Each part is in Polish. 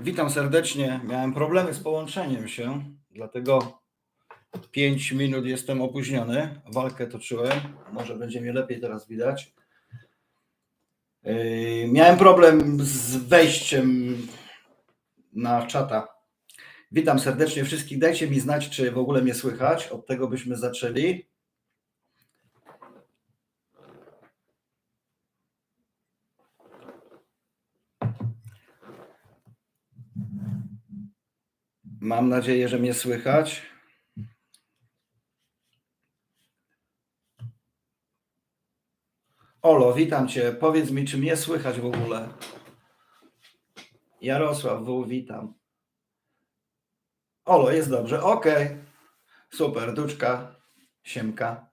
Witam serdecznie. Miałem problemy z połączeniem się, dlatego 5 minut jestem opóźniony. Walkę toczyłem. Może będzie mnie lepiej teraz widać. Yy, Miałem problem z wejściem na czata. Witam serdecznie wszystkich. Dajcie mi znać, czy w ogóle mnie słychać. Od tego byśmy zaczęli. Mam nadzieję, że mnie słychać. Olo, witam Cię. Powiedz mi, czy mnie słychać w ogóle? Jarosław W, witam. Olo, jest dobrze. Okej. Super. Duczka, Siemka.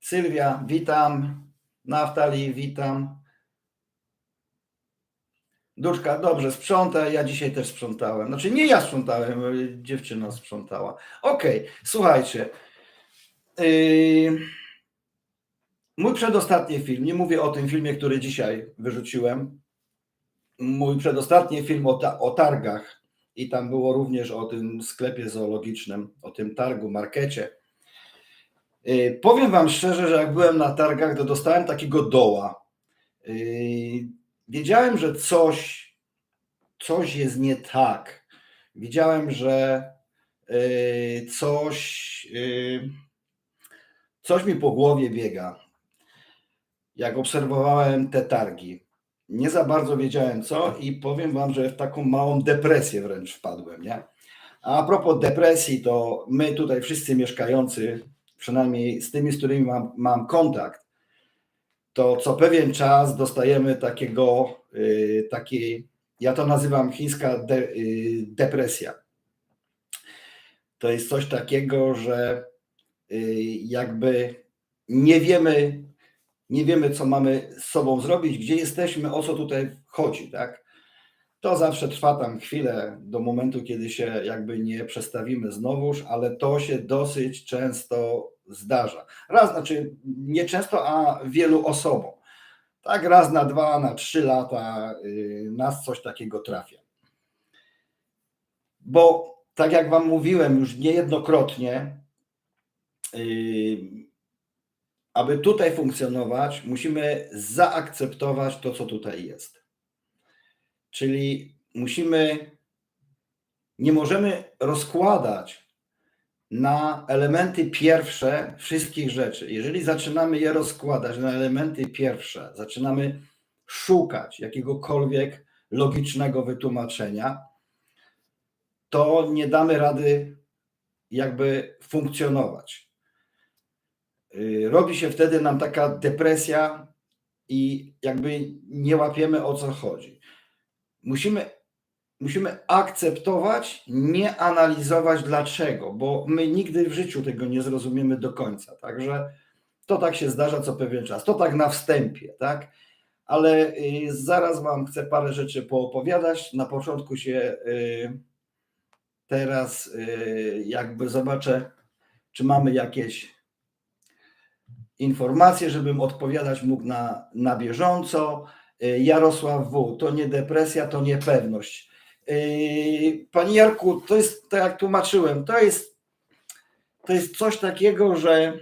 Sylwia, witam. Naftali, witam. Duszka, dobrze, sprząta. Ja dzisiaj też sprzątałem. Znaczy nie ja sprzątałem, y, dziewczyna sprzątała. Okej, słuchajcie. Yy, Mój przedostatni film, nie mówię o tym filmie, który dzisiaj wyrzuciłem. Mój przedostatni film o, ta, o targach i tam było również o tym sklepie zoologicznym, o tym targu, markecie. Yy, Powiem Wam szczerze, że jak byłem na targach, to dostałem takiego doła. Yy, Wiedziałem, że coś, coś jest nie tak. Widziałem, że yy, coś, yy, coś mi po głowie biega. Jak obserwowałem te targi, nie za bardzo wiedziałem co i powiem Wam, że w taką małą depresję wręcz wpadłem. Nie? A propos depresji, to my tutaj wszyscy mieszkający, przynajmniej z tymi, z którymi mam, mam kontakt, to co pewien czas dostajemy takiego, y, takiej, ja to nazywam chińska de, y, depresja. To jest coś takiego, że y, jakby nie wiemy, nie wiemy, co mamy z sobą zrobić, gdzie jesteśmy, o co tutaj chodzi, tak? To zawsze trwa tam chwilę do momentu, kiedy się jakby nie przestawimy znowuż, ale to się dosyć często zdarza. Raz, znaczy nie często, a wielu osobom. Tak raz na dwa, na trzy lata y, nas coś takiego trafia. Bo tak jak Wam mówiłem już niejednokrotnie, y, aby tutaj funkcjonować, musimy zaakceptować to, co tutaj jest. Czyli musimy, nie możemy rozkładać na elementy pierwsze wszystkich rzeczy. Jeżeli zaczynamy je rozkładać na elementy pierwsze, zaczynamy szukać jakiegokolwiek logicznego wytłumaczenia, to nie damy rady jakby funkcjonować. Yy, Robi się wtedy nam taka depresja i jakby nie łapiemy o co chodzi. Musimy musimy akceptować, nie analizować dlaczego, bo my nigdy w życiu tego nie zrozumiemy do końca. Także to tak się zdarza co pewien czas. To tak na wstępie, tak? Ale y, zaraz Wam chcę parę rzeczy poopowiadać. Na początku się y, teraz y, jakby zobaczę, czy mamy jakieś informacje, żebym odpowiadać mógł na, na bieżąco. Jarosław W. To nie depresja, to niepewność. Yy, Panie Jarku, to jest, tak jak tłumaczyłem, to jest, to jest coś takiego, że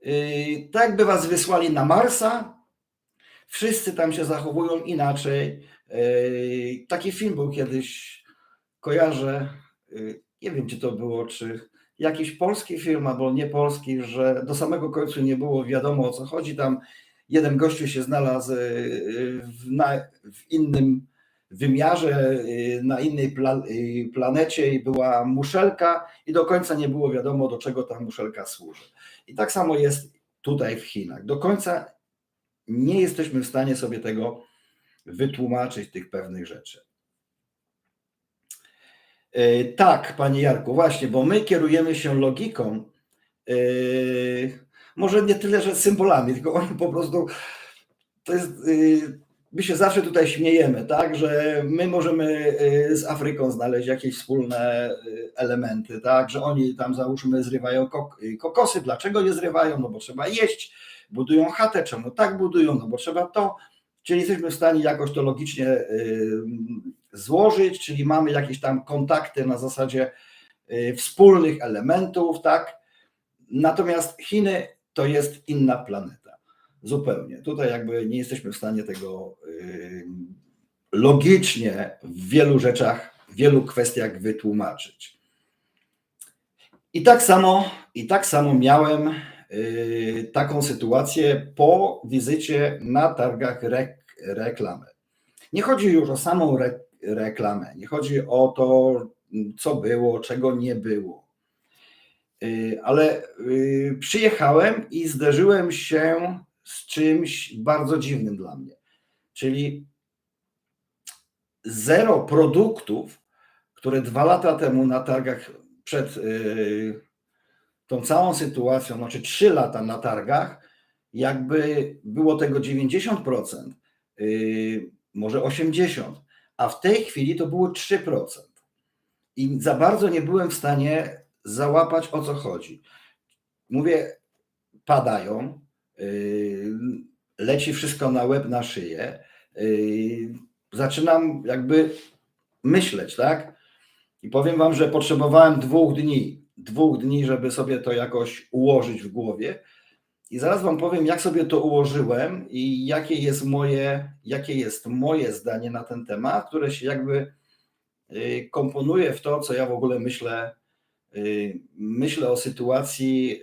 yy, tak jakby was wysłali na Marsa, wszyscy tam się zachowują inaczej. Yy, Taki film był kiedyś, kojarzę, nie wiem gdzie to było, czy jakiś polski film, albo nie polski, że do samego końca nie było wiadomo o co chodzi. Tam jeden gościu się znalazł w, na, w innym wymiarze, y, na innej y, planecie i była muszelka i do końca nie było wiadomo, do czego ta muszelka służy. I tak samo jest tutaj w Chinach. Do końca nie jesteśmy w stanie sobie tego wytłumaczyć, tych pewnych rzeczy. Y, Tak, panie Jarku, właśnie, bo my kierujemy się logiką, może nie tyle, że symbolami, tylko oni po prostu to jest my się zawsze tutaj śmiejemy, tak, że my możemy y, z Afryką znaleźć jakieś wspólne y, elementy, tak, że oni tam załóżmy zrywają y, kokosy, dlaczego je zrywają, no bo trzeba jeść, budują chatę, czemu tak budują, no bo trzeba to, czyli jesteśmy w stanie jakoś to logicznie złożyć, czyli mamy jakieś tam kontakty na zasadzie wspólnych elementów, tak? Natomiast Chiny to jest inna planeta. Zupełnie. Tutaj jakby nie jesteśmy w stanie tego y, logicznie w wielu rzeczach, w wielu kwestiach wytłumaczyć. I tak samo, i tak samo miałem y, taką sytuację po wizycie na targach rek, reklamy. Nie chodzi już o samą re, reklamę, nie chodzi o to, co było, czego nie było. Y, Ale przyjechałem i zderzyłem się z czymś bardzo dziwnym dla mnie. Czyli zero produktów, które dwa lata temu na targach przed y, tą całą sytuacją, znaczy trzy lata na targach, jakby było tego 90%, y, może 80%, a w tej chwili to było 3%. I za bardzo nie byłem w stanie załapać o co chodzi. Mówię, padają, leci wszystko na łeb, na szyję. y, Zaczynam jakby myśleć, tak? I powiem Wam, że potrzebowałem dwóch dni, dwóch dni, żeby sobie to jakoś ułożyć w głowie. I zaraz Wam powiem, jak sobie to ułożyłem i jakie jest moje, jakie jest moje zdanie na ten temat, które się jakby y, komponuje w to, co ja w ogóle myślę, myślę o sytuacji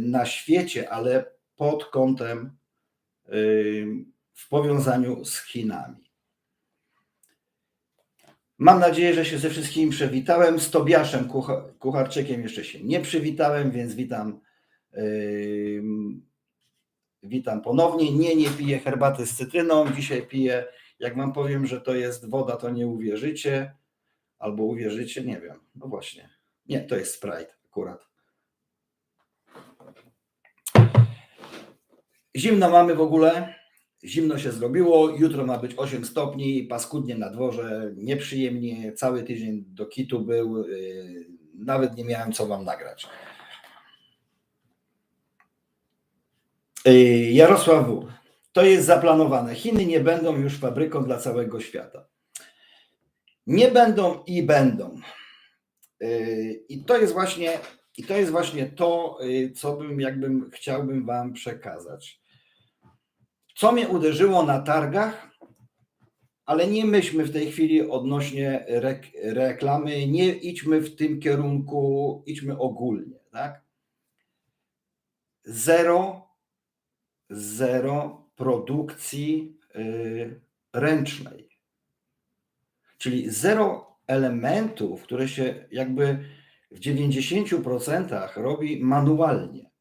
na świecie, ale pod kątem w powiązaniu z Chinami. Mam nadzieję, że się ze wszystkimi przywitałem. Z Tobiaszem Kucha- Kucharczykiem jeszcze się nie przywitałem, więc witam. witam ponownie. Nie, nie piję herbaty z cytryną. Dzisiaj piję, jak wam powiem, że to jest woda, to nie uwierzycie. Albo uwierzycie, nie wiem. No właśnie. Nie, to jest Sprite akurat. Zimno mamy w ogóle. Zimno się zrobiło, jutro ma być 8 stopni, paskudnie na dworze, nieprzyjemnie, cały tydzień do kitu był, yy, nawet nie miałem co wam nagrać. Yy, Jarosław W. To jest zaplanowane. Chiny nie będą już fabryką dla całego świata. Nie będą i będą. Yy, I to jest właśnie, i to jest właśnie to, co bym jakbym chciałbym wam przekazać. Co mnie uderzyło na targach, ale nie myślmy w tej chwili odnośnie rek, reklamy, nie idźmy w tym kierunku, idźmy ogólnie, tak? Zero, zero produkcji y, ręcznej. Czyli zero elementów, które się jakby w 90% robi manualnie.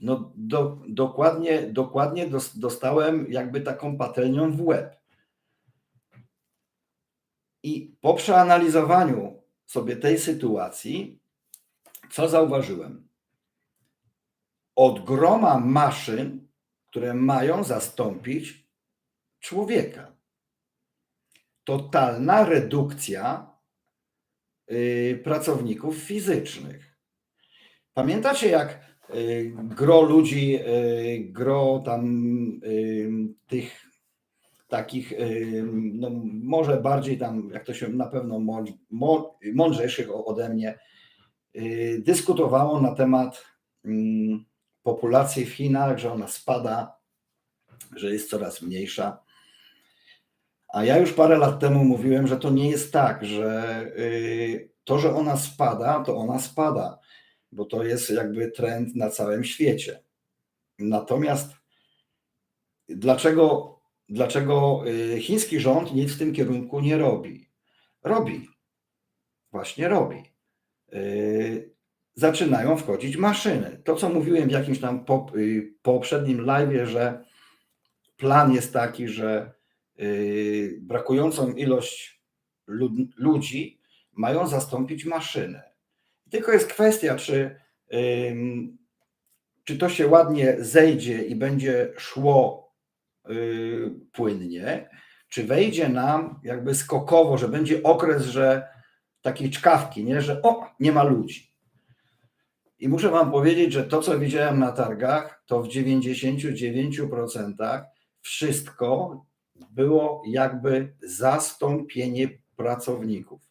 No do, dokładnie, dokładnie dos- dostałem jakby taką patelnią w łeb. I po przeanalizowaniu sobie tej sytuacji, co zauważyłem? Od groma maszyn, które mają zastąpić człowieka. Totalna redukcja y, pracowników fizycznych. Pamiętacie, jak gro ludzi, y, gro tam y, tych takich, y, no może bardziej tam, jak to się na pewno mąd- mą- mądrzejszych ode mnie, y, dyskutowało na temat populacji w Chinach, że ona spada, że jest coraz mniejsza. A ja już parę lat temu mówiłem, że to nie jest tak, że y, to, że ona spada, to ona spada, bo to jest jakby trend na całym świecie. Natomiast dlaczego, dlaczego y, chiński rząd nic w tym kierunku nie robi? Robi. Właśnie robi. Y, Zaczynają wchodzić maszyny. To, co mówiłem w jakimś tam y, poprzednim live, że plan jest taki, że brakującą ilość lud, ludzi mają zastąpić maszyny. Tylko jest kwestia, czy, czy to się ładnie zejdzie i będzie szło y, płynnie, czy wejdzie nam jakby skokowo, że będzie okres, że takiej czkawki, nie? że o, nie ma ludzi. I muszę Wam powiedzieć, że to, co widziałem na targach, to w 99% wszystko było jakby zastąpienie pracowników.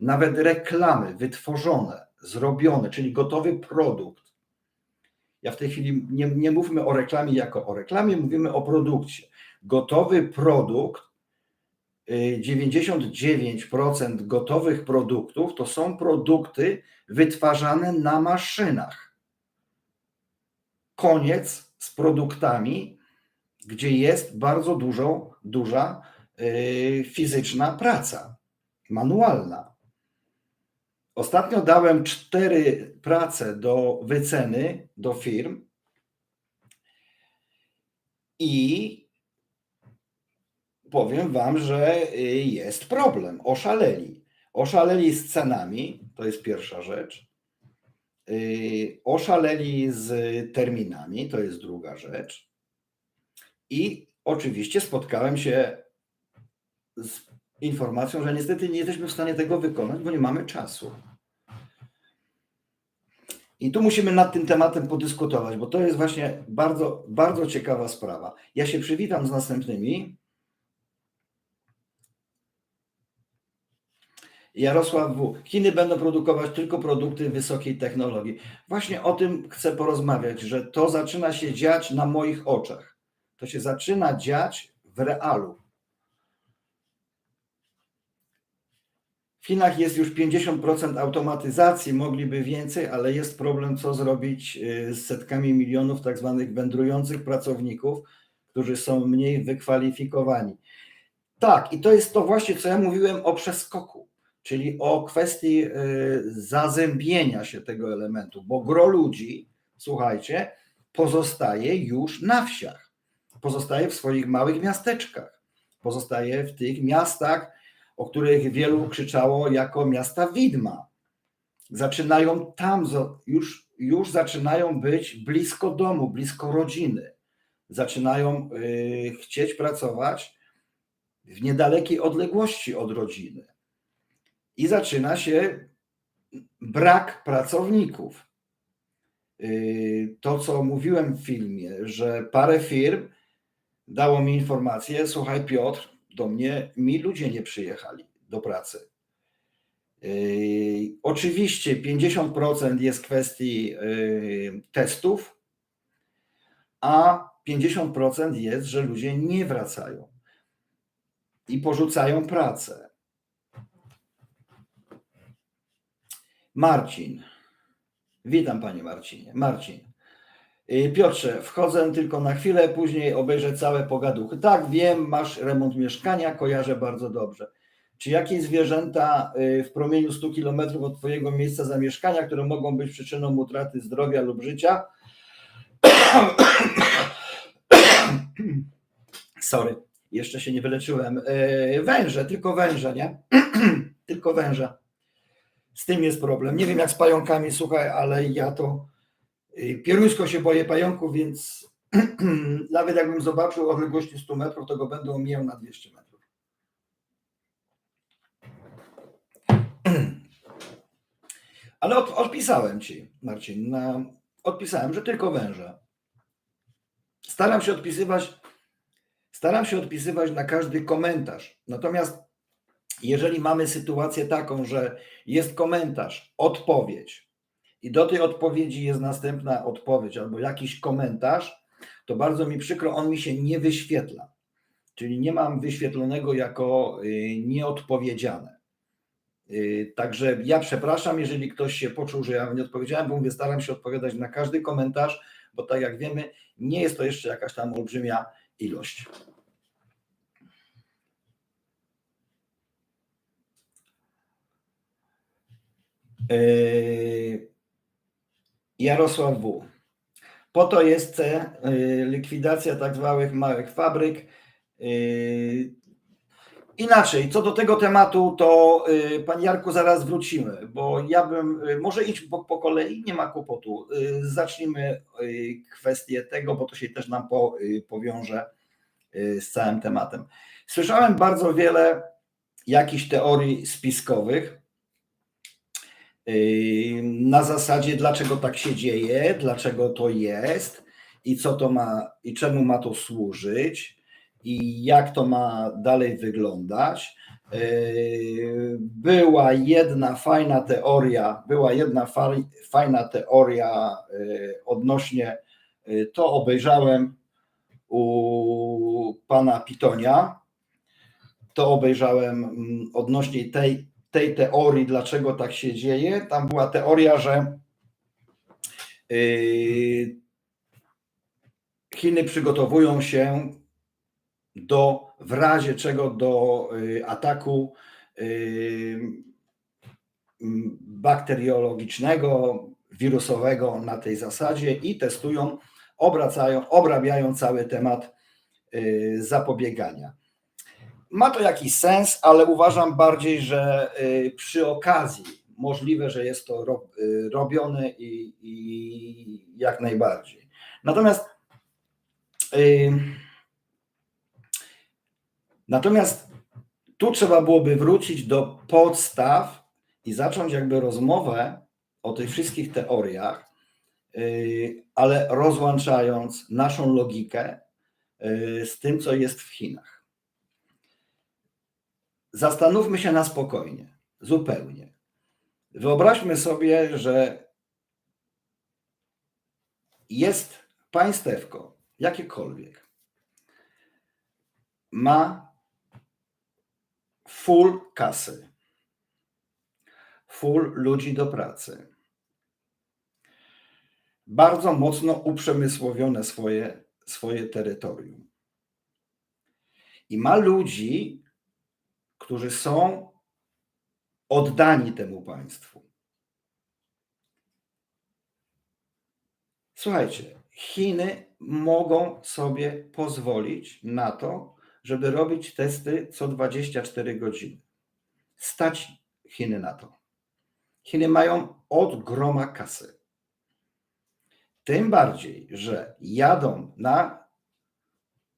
Nawet reklamy wytworzone, zrobione, czyli gotowy produkt. Ja w tej chwili nie, nie o reklamie jako o reklamie, mówimy o produkcie. Gotowy produkt, y, 99% gotowych produktów to są produkty wytwarzane na maszynach. Koniec z produktami, gdzie jest bardzo dużo, duża y, fizyczna praca, manualna. Ostatnio dałem cztery prace do wyceny do firm i powiem Wam, że y, jest problem. Oszaleli. Oszaleli z cenami, to jest pierwsza rzecz. Y, Oszaleli z terminami, to jest druga rzecz. I oczywiście spotkałem się z informacją, że niestety nie jesteśmy w stanie tego wykonać, bo nie mamy czasu. I tu musimy nad tym tematem podyskutować, bo to jest właśnie bardzo, bardzo ciekawa sprawa. Ja się przywitam z następnymi. Jarosław W. Chiny będą produkować tylko produkty wysokiej technologii. Właśnie o tym chcę porozmawiać, że to zaczyna się dziać na moich oczach. To się zaczyna dziać w realu. Chinach jest już 50% automatyzacji, mogliby więcej, ale jest problem, co zrobić y, z setkami milionów tak zwanych wędrujących pracowników, którzy są mniej wykwalifikowani. Tak, i to jest to właśnie, co ja mówiłem o przeskoku, czyli o kwestii y, zazębienia się tego elementu, bo gro ludzi, słuchajcie, pozostaje już na wsiach, pozostaje w swoich małych miasteczkach, pozostaje w tych miastach, o których wielu krzyczało jako miasta widma. Zaczynają tam, już, już zaczynają być blisko domu, blisko rodziny. Zaczynają y, chcieć pracować w niedalekiej odległości od rodziny. I zaczyna się brak pracowników. Y, To, co mówiłem w filmie, że parę firm dało mi informację: Słuchaj, Piotr, do mnie mi ludzie nie przyjechali do pracy. Yy, oczywiście 50% jest kwestii yy, testów, a 50% jest, że ludzie nie wracają i porzucają pracę. Marcin. Witam panie Marcinie. Marcin. Yy, Piotrze, wchodzę tylko na chwilę, później obejrzę całe pogaduchy. Tak, wiem, masz remont mieszkania, kojarzę bardzo dobrze. Czy jakieś zwierzęta yy, w promieniu 100 km od Twojego miejsca zamieszkania, które mogą być przyczyną utraty zdrowia lub życia? Sorry, jeszcze się nie wyleczyłem. Yy, Węże, tylko węże, nie? tylko węże. Z tym jest problem. Nie wiem jak z pająkami, słuchaj, ale ja to y, pieruńsko się boję pająków, więc nawet jakbym zobaczył odległości 100 metrów, to go będę omijał na 200 metrów. Ale od, odpisałem ci, Marcin, na, odpisałem, że tylko węże. Staram się odpisywać, staram się odpisywać na każdy komentarz. Natomiast jeżeli mamy sytuację taką, że jest komentarz, odpowiedź i do tej odpowiedzi jest następna odpowiedź albo jakiś komentarz, to bardzo mi przykro, on mi się nie wyświetla. Czyli nie mam wyświetlonego jako y, nieodpowiedziane. Y, Także ja przepraszam, jeżeli ktoś się poczuł, że ja nie odpowiedziałem, bo mówię, staram się odpowiadać na każdy komentarz, bo tak jak wiemy, nie jest to jeszcze jakaś tam olbrzymia ilość. Yy, Jarosław W. Po to jest yy, likwidacja tak zwanych małych fabryk. Yy, Inaczej, co do tego tematu, to yy, Panie Jarku, zaraz wrócimy, bo ja bym, może idź po, po kolei, nie ma kłopotu. Zacznijmy kwestię tego, bo to się też nam po, powiąże z całym tematem. Słyszałem bardzo wiele jakichś teorii spiskowych, na zasadzie dlaczego tak się dzieje, dlaczego to jest i co to ma i czemu ma to służyć. i jak to ma dalej wyglądać. Yy, Była jedna fajna teoria, była jedna fa- fajna teoria yy, odnośnie, yy, to obejrzałem u pana Pitonia, to obejrzałem mm, odnośnie tej, tej teorii, dlaczego tak się dzieje. Tam była teoria, że yy, Chiny przygotowują się do, w razie czego do y, ataku y, m, bakteriologicznego, wirusowego na tej zasadzie i testują, obracają, obrabiają cały temat zapobiegania. Ma to jakiś sens, ale uważam bardziej, że y, przy okazji możliwe, że jest to y, robione i, i jak najbardziej. Natomiast y, Natomiast tu trzeba byłoby wrócić do podstaw i zacząć jakby rozmowę o tych wszystkich teoriach, ale rozłączając naszą logikę z tym, co jest w Chinach. Zastanówmy się na spokojnie, zupełnie. Wyobraźmy sobie, że jest państewko, jakiekolwiek, ma full kasy, full ludzi do pracy, bardzo mocno uprzemysłowione swoje, swoje terytorium. I ma ludzi, którzy są oddani temu państwu. Słuchajcie, Chiny mogą sobie pozwolić na to, żeby robić testy co 24 godziny. Stać Chiny na to. Chiny mają od groma kasy. Tym bardziej, że jadą na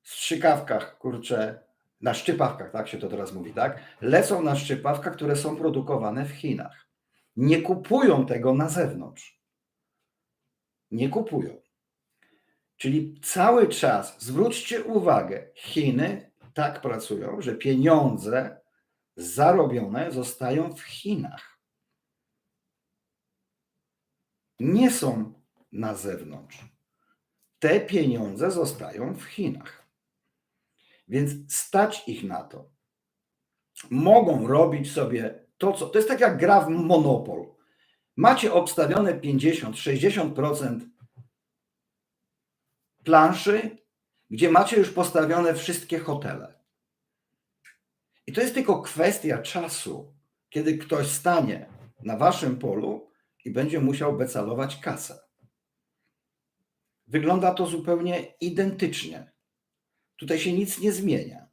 strzykawkach, kurczę, na szczypawkach, tak się to teraz mówi, tak? Lecą na szczypawkach, które są produkowane w Chinach. Nie kupują tego na zewnątrz. Nie kupują. Czyli cały czas zwróćcie uwagę, Chiny tak pracują, że pieniądze zarobione zostają w Chinach. Nie są na zewnątrz. Te pieniądze zostają w Chinach. Więc stać ich na to. Mogą robić sobie to, co. To jest tak jak gra w Monopol. Macie obstawione 50-60% planszy, gdzie macie już postawione wszystkie hotele. I to jest tylko kwestia czasu, kiedy ktoś stanie na waszym polu i będzie musiał becalować kasę. Wygląda to zupełnie identycznie. Tutaj się nic nie zmienia.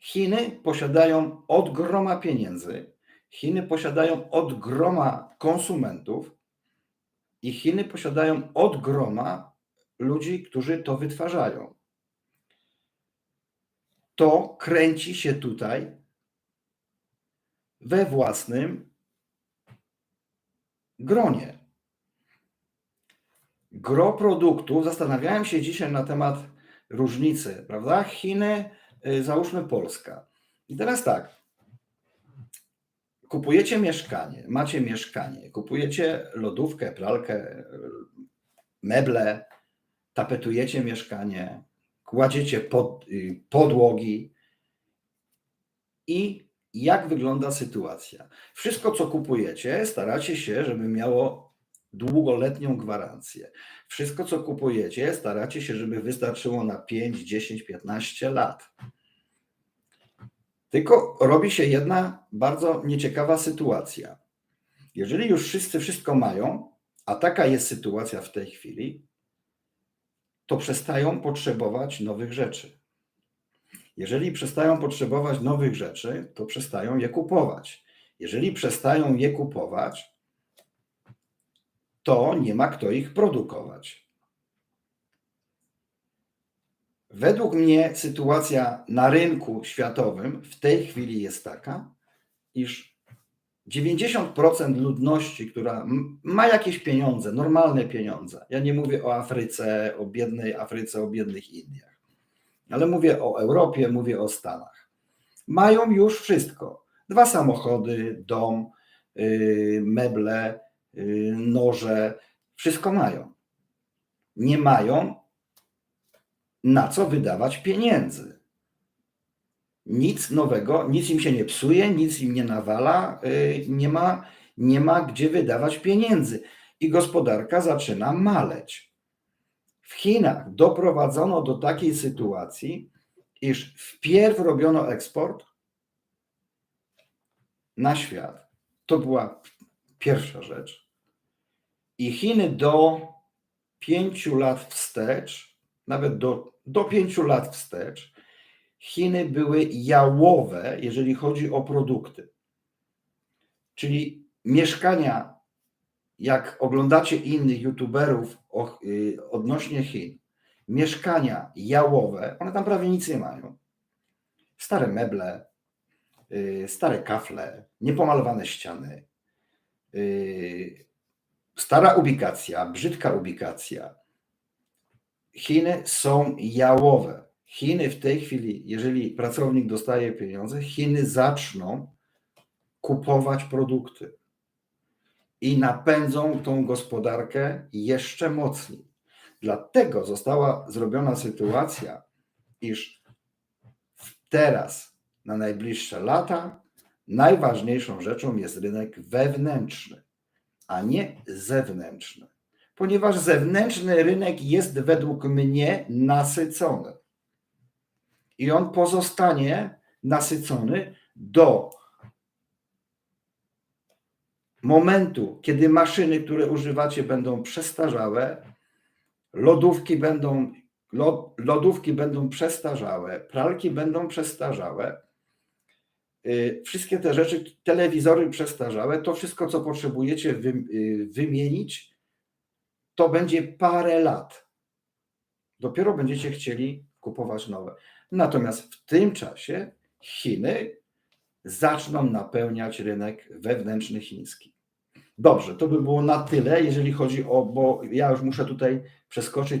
Chiny posiadają od groma pieniędzy, Chiny posiadają od groma konsumentów i Chiny posiadają od groma ludzi, którzy to wytwarzają. To kręci się tutaj we własnym gronie. Gro produktów, zastanawiałem się dzisiaj na temat różnicy, prawda? Chiny, y, załóżmy Polska. I teraz tak. Kupujecie mieszkanie, macie mieszkanie, kupujecie lodówkę, pralkę, y, meble, tapetujecie mieszkanie, kładziecie pod, y, podłogi i jak wygląda sytuacja. Wszystko, co kupujecie, staracie się, żeby miało długoletnią gwarancję. Wszystko, co kupujecie, staracie się, żeby wystarczyło na 5, 10, 15 lat. Tylko robi się jedna bardzo nieciekawa sytuacja. Jeżeli już wszyscy wszystko mają, a taka jest sytuacja w tej chwili, to przestają potrzebować nowych rzeczy. Jeżeli przestają potrzebować nowych rzeczy, to przestają je kupować. Jeżeli przestają je kupować, to nie ma kto ich produkować. Według mnie sytuacja na rynku światowym w tej chwili jest taka, iż 90% ludności, która ma jakieś pieniądze, normalne pieniądze, ja nie mówię o Afryce, o biednej Afryce, o biednych Indiach. ale mówię o Europie, mówię o Stanach. Mają już wszystko. Dwa samochody, dom, yy, meble, noże, wszystko mają. Nie mają na co wydawać pieniędzy. Nic nowego, nic im się nie psuje, nic im nie nawala, yy, nie ma, nie ma gdzie wydawać pieniędzy. I gospodarka zaczyna maleć. W Chinach doprowadzono do takiej sytuacji, iż wpierw robiono eksport na świat. To była pierwsza rzecz. I Chiny do pięciu lat wstecz, nawet do, do pięciu lat wstecz, Chiny były jałowe, jeżeli chodzi o produkty. Czyli mieszkania, jak oglądacie innych youtuberów y, odnośnie Chin, mieszkania jałowe, one tam prawie nic nie mają. Stare meble, y, stare kafle, niepomalowane ściany, y, stara ubikacja, brzydka ubikacja. Chiny są jałowe. Chiny w tej chwili, jeżeli pracownik dostaje pieniądze, Chiny zaczną kupować produkty i napędzą tą gospodarkę jeszcze mocniej. Dlatego została zrobiona sytuacja, iż teraz, na najbliższe lata, najważniejszą rzeczą jest rynek wewnętrzny, a nie zewnętrzny. Ponieważ zewnętrzny rynek jest według mnie nasycony. I on pozostanie nasycony do momentu, kiedy maszyny, które używacie, będą przestarzałe, lodówki będą, lo- lodówki będą przestarzałe, pralki będą przestarzałe, wszystkie te rzeczy, telewizory przestarzałe, to wszystko, co potrzebujecie y, wymienić, to będzie parę lat. Dopiero będziecie chcieli kupować nowe. Natomiast w tym czasie Chiny zaczną napełniać rynek wewnętrzny chiński. Dobrze, to by było na tyle, jeżeli chodzi o, bo ja już muszę tutaj przeskoczyć